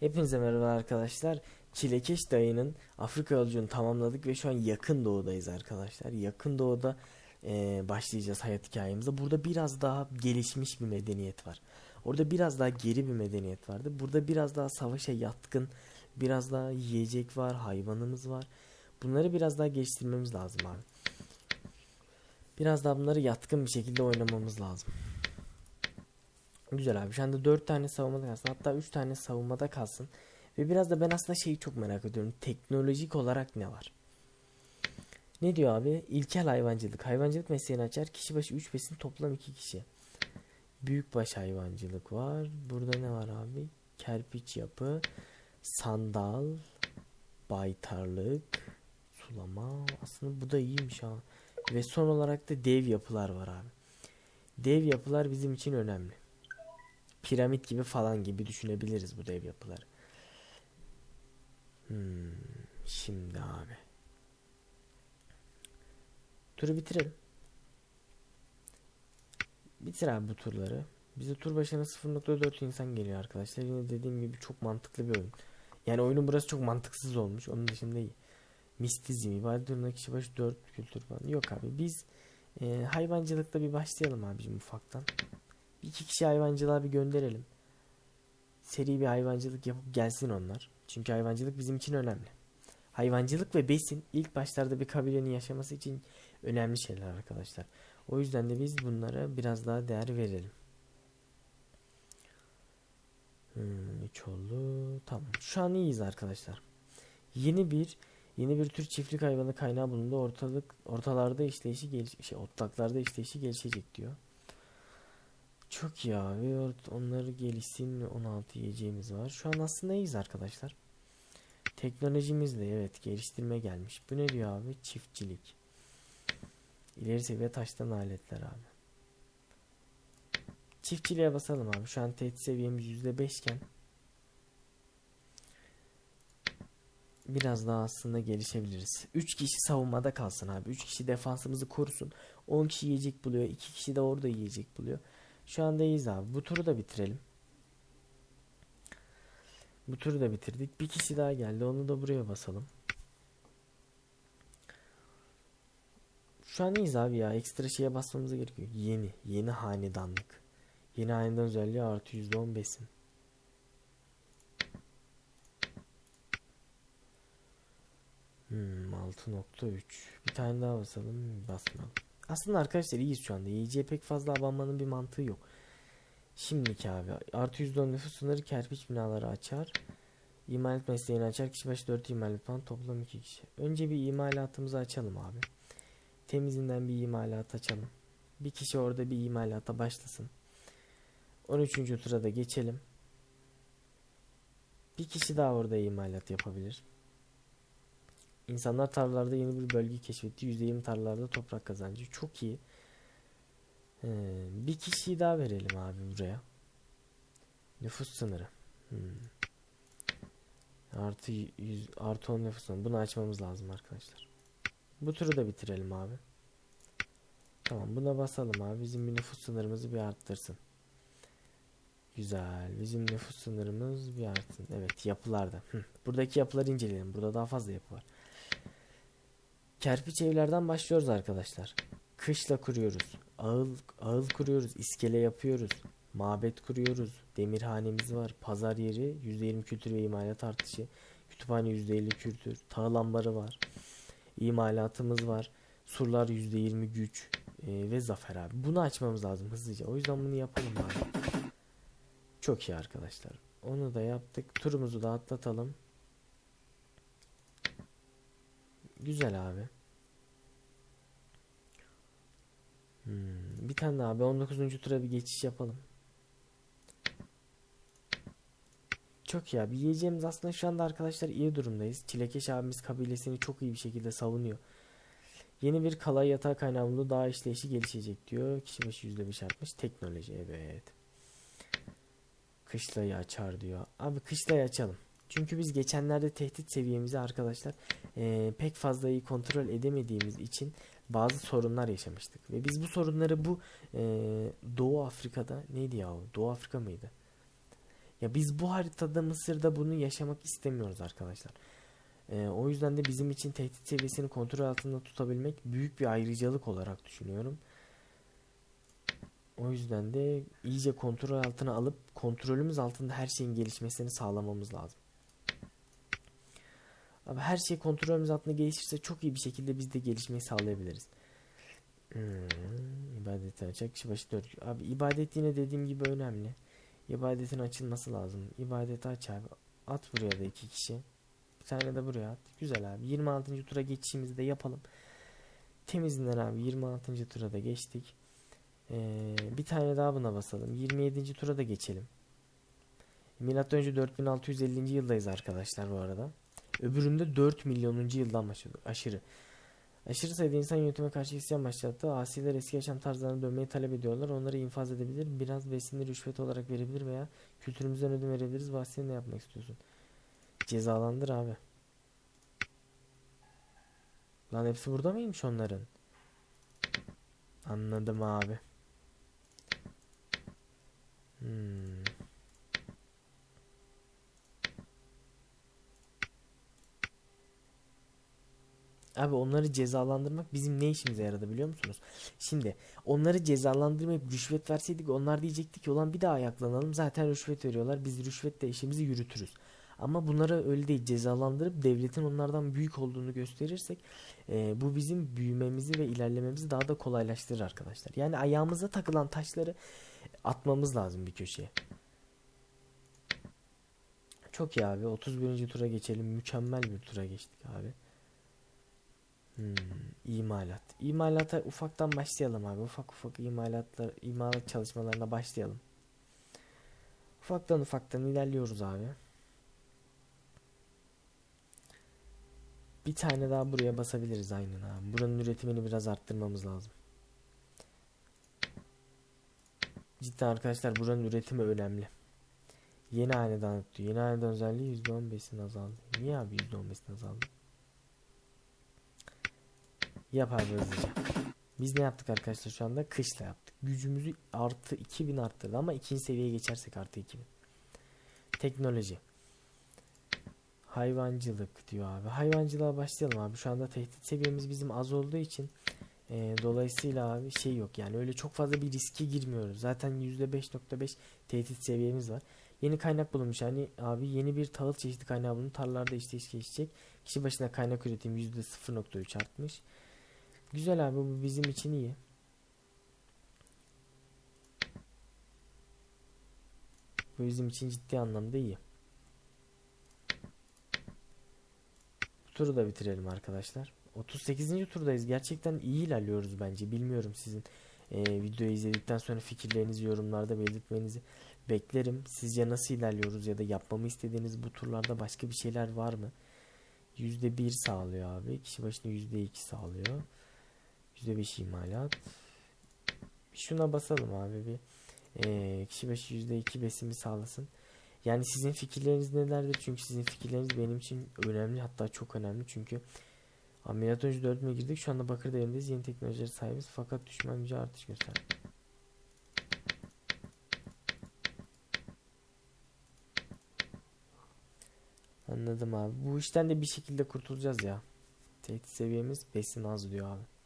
Hepinize merhaba arkadaşlar. Çilekeş dayının Afrika yolculuğunu tamamladık ve şu an yakın doğudayız arkadaşlar. Yakın doğuda e, başlayacağız hayat hikayemize. Burada biraz daha gelişmiş bir medeniyet var. Orada biraz daha geri bir medeniyet vardı. Burada biraz daha savaşa yatkın, biraz daha yiyecek var, hayvanımız var. Bunları biraz daha geliştirmemiz lazım abi. Biraz daha bunları yatkın bir şekilde oynamamız lazım. Güzel abi. Şu anda 4 tane savunmada kalsın. Hatta 3 tane savunmada kalsın. Ve biraz da ben aslında şeyi çok merak ediyorum. Teknolojik olarak ne var? Ne diyor abi? İlkel hayvancılık. Hayvancılık mesleğini açar. Kişi başı 3 besin toplam 2 kişi. Büyükbaş hayvancılık var. Burada ne var abi? Kerpiç yapı, sandal, baytarlık, sulama. Aslında bu da iyiymiş ha. Ve son olarak da dev yapılar var abi. Dev yapılar bizim için önemli piramit gibi falan gibi düşünebiliriz bu dev yapıları. Hmm, şimdi abi. Turu bitirelim. Bitir abi bu turları. Bize tur başına 0.4 insan geliyor arkadaşlar. Yine dediğim gibi çok mantıklı bir oyun. Yani oyunun burası çok mantıksız olmuş. Onun dışında iyi. Mistizm, ibadet durumunda kişi başı 4 kültür falan. Yok abi biz e, hayvancılıkta bir başlayalım abicim ufaktan. İki kişi hayvancılığa bir gönderelim. Seri bir hayvancılık yapıp gelsin onlar. Çünkü hayvancılık bizim için önemli. Hayvancılık ve besin ilk başlarda bir kabilenin yaşaması için önemli şeyler arkadaşlar. O yüzden de biz bunlara biraz daha değer verelim. Hmm, üç oldu. Tamam. Şu an iyiyiz arkadaşlar. Yeni bir yeni bir tür çiftlik hayvanı kaynağı bulundu. Ortalık ortalarda işleyişi geliş şey otlaklarda işleyişi gelişecek diyor. Çok iyi abi. Onları gelişsin 16 yiyeceğimiz var. Şu an aslında iyiyiz arkadaşlar. Teknolojimizle evet geliştirme gelmiş. Bu ne diyor abi? Çiftçilik. İleri seviye taştan aletler abi. Çiftçiliğe basalım abi. Şu an tehdit seviyemiz %5 iken biraz daha aslında gelişebiliriz. 3 kişi savunmada kalsın abi. 3 kişi defansımızı korusun. 10 kişi yiyecek buluyor. 2 kişi de orada yiyecek buluyor. Şu anda iyiyiz abi. Bu turu da bitirelim. Bu turu da bitirdik. Bir kişi daha geldi. Onu da buraya basalım. Şu an iyiyiz abi ya. Ekstra şeye basmamız gerekiyor. Yeni. Yeni hanedanlık. Yeni hanedan özelliği artı %10 besin. Hmm, 6.3. Bir tane daha basalım. Basmayalım. Aslında arkadaşlar iyiyiz şu anda. Yiyeceğe pek fazla abanmanın bir mantığı yok. Şimdiki abi. Artı %10 nüfus sınırı kerpiç binaları açar. İmalat mesleğini açar. Kişi başı 4 imalat falan toplam 2 kişi. Önce bir imalatımızı açalım abi. Temizinden bir imalat açalım. Bir kişi orada bir imalata başlasın. 13. tura da geçelim. Bir kişi daha orada imalat yapabilir. İnsanlar tarlalarda yeni bir bölge keşfetti. %20 tarlalarda toprak kazancı. Çok iyi. Ee, bir kişiyi daha verelim abi buraya. Nüfus sınırı. Hmm. Artı 100, artı 10 nüfus sınırı. Bunu açmamız lazım arkadaşlar. Bu turu da bitirelim abi. Tamam buna basalım abi. Bizim bir nüfus sınırımızı bir arttırsın. Güzel. Bizim nüfus sınırımız bir artsın. Evet yapılarda. Buradaki yapıları inceleyelim. Burada daha fazla yapı var. Kerpiç evlerden başlıyoruz arkadaşlar. Kışla kuruyoruz. Ağıl, ağıl kuruyoruz. iskele yapıyoruz. Mabet kuruyoruz. Demirhanemiz var. Pazar yeri %20 kültür ve imalat artışı. Kütüphane %50 kültür. Tahıl ambarı var. İmalatımız var. Surlar %20 güç ee, ve zafer abi. Bunu açmamız lazım hızlıca. O yüzden bunu yapalım abi. Çok iyi arkadaşlar. Onu da yaptık. Turumuzu da atlatalım. Güzel abi. Hmm, bir tane daha abi 19. tura bir geçiş yapalım. Çok iyi abi. Yiyeceğimiz aslında şu anda arkadaşlar iyi durumdayız. Çilekeş abimiz kabilesini çok iyi bir şekilde savunuyor. Yeni bir kalay yatağı kaynağı daha işleyişi gelişecek diyor. Kişi başı %5 artmış. Teknoloji evet. Kışlayı açar diyor. Abi kışlayı açalım. Çünkü biz geçenlerde tehdit seviyemizi arkadaşlar e, pek fazla iyi kontrol edemediğimiz için bazı sorunlar yaşamıştık. Ve biz bu sorunları bu e, Doğu Afrika'da neydi ya? Doğu Afrika mıydı? Ya biz bu haritada Mısır'da bunu yaşamak istemiyoruz arkadaşlar. Ee, o yüzden de bizim için tehdit seviyesini kontrol altında tutabilmek büyük bir ayrıcalık olarak düşünüyorum. O yüzden de iyice kontrol altına alıp kontrolümüz altında her şeyin gelişmesini sağlamamız lazım. Abi her şey kontrolümüz altında gelişirse çok iyi bir şekilde biz de gelişmeyi sağlayabiliriz. Hmm, ibadet açacak kişi başı 4. Abi ibadet yine dediğim gibi önemli. İbadetin açılması lazım. İbadeti aç abi. At buraya da iki kişi. Bir tane de buraya at. Güzel abi. 26. tura geçişimizi de yapalım. Temizinden abi 26. tura da geçtik. Ee, bir tane daha buna basalım. 27. tura da geçelim. Milattan önce 4650. yıldayız arkadaşlar bu arada. Öbüründe 4 milyonuncu yıldan başladı. Aşırı. Aşırı sayıda insan yönetime karşı isyan başlattı. Asiler eski yaşam tarzlarına dönmeyi talep ediyorlar. Onları infaz edebilir. Biraz besini rüşvet olarak verebilir veya kültürümüzden ödün verebiliriz. Bahsini ne yapmak istiyorsun? Cezalandır abi. Lan hepsi burada mıymış onların? Anladım abi. Hmm. Abi onları cezalandırmak bizim ne işimize yaradı biliyor musunuz? Şimdi onları cezalandırmayıp rüşvet verseydik onlar diyecektik ki olan bir daha ayaklanalım zaten rüşvet veriyorlar biz rüşvetle işimizi yürütürüz. Ama bunları öyle değil cezalandırıp devletin onlardan büyük olduğunu gösterirsek e, bu bizim büyümemizi ve ilerlememizi daha da kolaylaştırır arkadaşlar. Yani ayağımıza takılan taşları atmamız lazım bir köşeye. Çok iyi abi 31. tura geçelim mükemmel bir tura geçtik abi. Hmm, imalat. İmalata ufaktan başlayalım abi. Ufak ufak imalatlar, imalat çalışmalarına başlayalım. Ufaktan ufaktan ilerliyoruz abi. Bir tane daha buraya basabiliriz aynen abi. Buranın üretimini biraz arttırmamız lazım. Cidden arkadaşlar buranın üretimi önemli. Yeni hanedan. Yeni hanedan özelliği %15'in azaldı. Niye abi %15'in azaldı? Yap abi hızlıca. Biz ne yaptık arkadaşlar şu anda? Kışla yaptık. Gücümüzü artı 2000 arttırdı ama ikinci seviyeye geçersek artı 2000. Teknoloji. Hayvancılık diyor abi. Hayvancılığa başlayalım abi. Şu anda tehdit seviyemiz bizim az olduğu için e, dolayısıyla abi şey yok yani öyle çok fazla bir riske girmiyoruz. Zaten %5.5 tehdit seviyemiz var. Yeni kaynak bulunmuş yani abi yeni bir tahıl çeşitli kaynağı bulunmuş. Tarlalarda işte iş geçecek. Kişi başına kaynak üretimi %0.3 artmış. Güzel abi bu bizim için iyi. Bu bizim için ciddi anlamda iyi. Bu turu da bitirelim arkadaşlar. 38. turdayız. Gerçekten iyi ilerliyoruz bence. Bilmiyorum sizin e, videoyu izledikten sonra fikirlerinizi yorumlarda belirtmenizi beklerim. Sizce nasıl ilerliyoruz ya da yapmamı istediğiniz bu turlarda başka bir şeyler var mı? %1 sağlıyor abi. Kişi başına %2 sağlıyor. %5 imalat. Şuna basalım abi bir. Ee, kişi başı %2 besimi sağlasın. Yani sizin fikirleriniz nelerdir? Çünkü sizin fikirleriniz benim için önemli. Hatta çok önemli. Çünkü ameliyat önce 4'üme girdik. Şu anda bakır devrindeyiz. Yeni teknolojileri sahibiz. Fakat düşman gücü artış gösterdi. Anladım abi. Bu işten de bir şekilde kurtulacağız ya. Tehdit seviyemiz besin az diyor abi.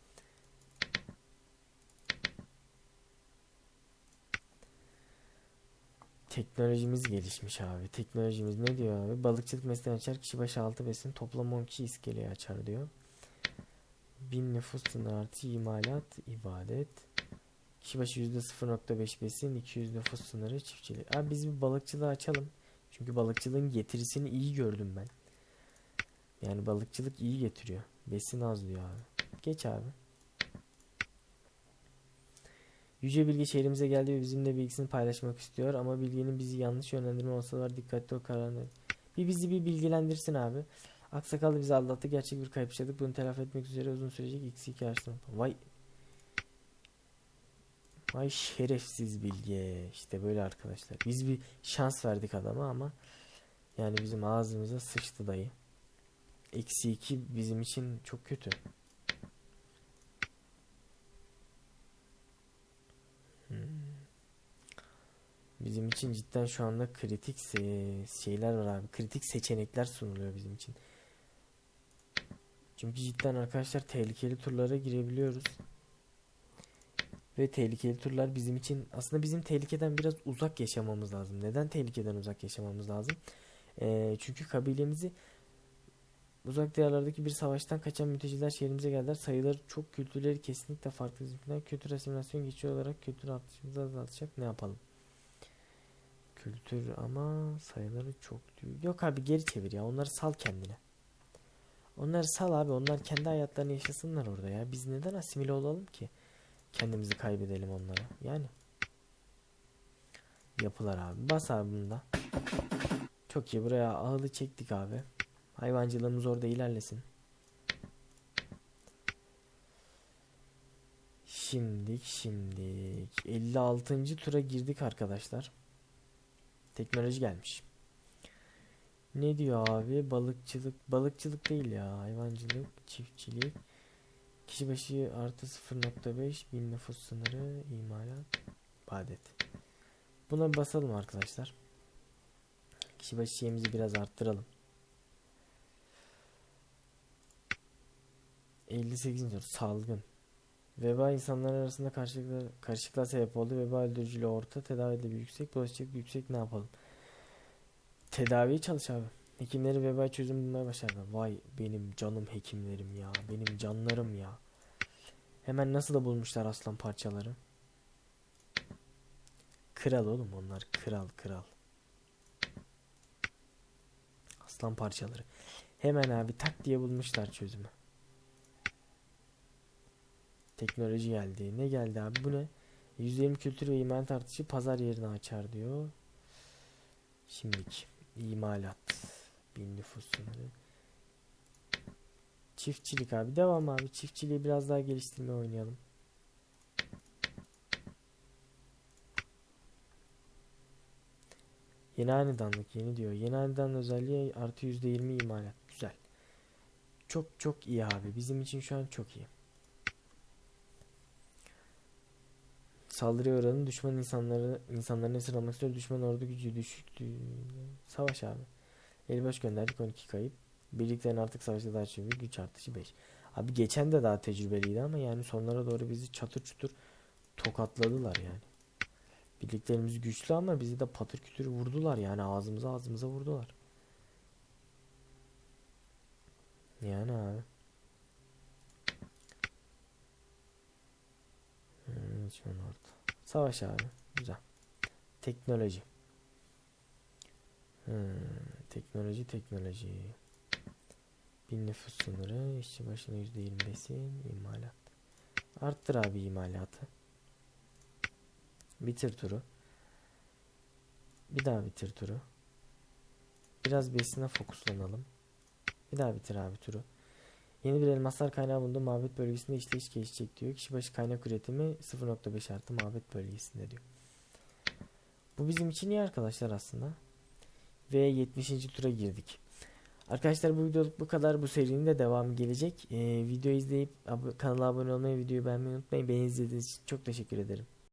Teknolojimiz gelişmiş abi. Teknolojimiz ne diyor abi? Balıkçılık mesleğini açar. Kişi başı 6 besin. Toplam 10 kişi iskeleyi açar diyor. 1000 nüfus sınır artı imalat, ibadet. Kişi başı %0.5 besin. 200 nüfus sınırı çiftçilik. Abi biz bir balıkçılığı açalım. Çünkü balıkçılığın getirisini iyi gördüm ben. Yani balıkçılık iyi getiriyor. Besin az diyor abi. Geç abi. Yüce Bilgi şehrimize geldi ve bizimle bilgisini paylaşmak istiyor ama bilginin bizi yanlış yönlendirme olsalar dikkatli ol kararını. Bir bizi bir bilgilendirsin abi. Aksakallı bizi aldattı. Gerçek bir kayıp yaşadık. Bunu telafi etmek üzere uzun sürecek x2 araştırma. Vay. Vay şerefsiz bilgi. İşte böyle arkadaşlar. Biz bir şans verdik adama ama yani bizim ağzımıza sıçtı dayı. Eksi 2 bizim için çok kötü. Bizim için cidden şu anda kritik şeyler var abi. Kritik seçenekler sunuluyor bizim için. Çünkü cidden arkadaşlar tehlikeli turlara girebiliyoruz. Ve tehlikeli turlar bizim için aslında bizim tehlikeden biraz uzak yaşamamız lazım. Neden tehlikeden uzak yaşamamız lazım? Ee, çünkü kabilemizi uzak diyarlardaki bir savaştan kaçan mülteciler şehrimize geldiler. Sayıları çok kültürleri kesinlikle farklı. Kültür asimilasyon geçiyor olarak kültür artışımızı azaltacak. Ne yapalım? Kültür ama sayıları çok büyük. Yok abi geri çevir ya. Onları sal kendine. Onları sal abi. Onlar kendi hayatlarını yaşasınlar orada ya. Biz neden asimile olalım ki? Kendimizi kaybedelim onlara. Yani. Yapılar abi. Bas abi bunda. Çok iyi. Buraya ahılı çektik abi. Hayvancılığımız orada ilerlesin. Şimdik şimdik 56. tura girdik arkadaşlar. Teknoloji gelmiş. Ne diyor abi? Balıkçılık. Balıkçılık değil ya. Hayvancılık, çiftçilik. Kişi başı artı 0.5 bin nüfus sınırı, imalat, adet. Buna basalım arkadaşlar. Kişi başı şeyimizi biraz arttıralım. 58. soru salgın. Veba insanlar arasında karışıklığa, karışıklığa sebep oldu. Veba öldürücülüğü orta, tedavide bir yüksek, bulaşıcılık yüksek ne yapalım? Tedaviye çalış abi. Hekimleri veba çözüm bulmaya başardı. Vay benim canım hekimlerim ya. Benim canlarım ya. Hemen nasıl da bulmuşlar aslan parçaları. Kral oğlum onlar. Kral kral. Aslan parçaları. Hemen abi tak diye bulmuşlar çözümü. Teknoloji geldi. Ne geldi abi bu ne? %20 kültür ve imalat artışı pazar yerini açar diyor. Şimdilik imalat. Bin nüfus sınırı. Çiftçilik abi. Devam abi. Çiftçiliği biraz daha geliştirmeye oynayalım. Yeni hanedanlık yeni diyor. Yeni hanedanın özelliği artı %20 imalat. Güzel. Çok çok iyi abi. Bizim için şu an çok iyi. Saldırıya uğradım. Düşman insanları insanların esir almak istiyor. Düşman ordu gücü düşüktü. Savaş abi. Elbaş gönderdik 12 kayıp. Birliklerin artık savaşta daha çok güç artışı 5. Abi geçen de daha tecrübeliydi ama yani sonlara doğru bizi çatır çutur tokatladılar yani. Birliklerimiz güçlü ama bizi de patır kütür vurdular yani ağzımıza ağzımıza vurdular. Yani abi. Onu orada. Savaş abi. Güzel. Teknoloji. Hmm, teknoloji teknoloji. Bin nüfus sınırı. işçi başına %25'in imalat. Arttır abi imalatı. Bitir turu. Bir daha bitir turu. Biraz besine fokuslanalım. Bir daha bitir abi turu. Yeni bir elmaslar kaynağı bulundu. Mabet bölgesinde işleyiş gelişecek diyor. Kişi başı kaynak üretimi 0.5 artı mabet bölgesinde diyor. Bu bizim için iyi arkadaşlar aslında. Ve 70. tura girdik. Arkadaşlar bu videoluk bu kadar. Bu serinin de devamı gelecek. Ee, video izleyip ab- kanala abone olmayı, videoyu beğenmeyi unutmayın. Beni izlediğiniz için çok teşekkür ederim.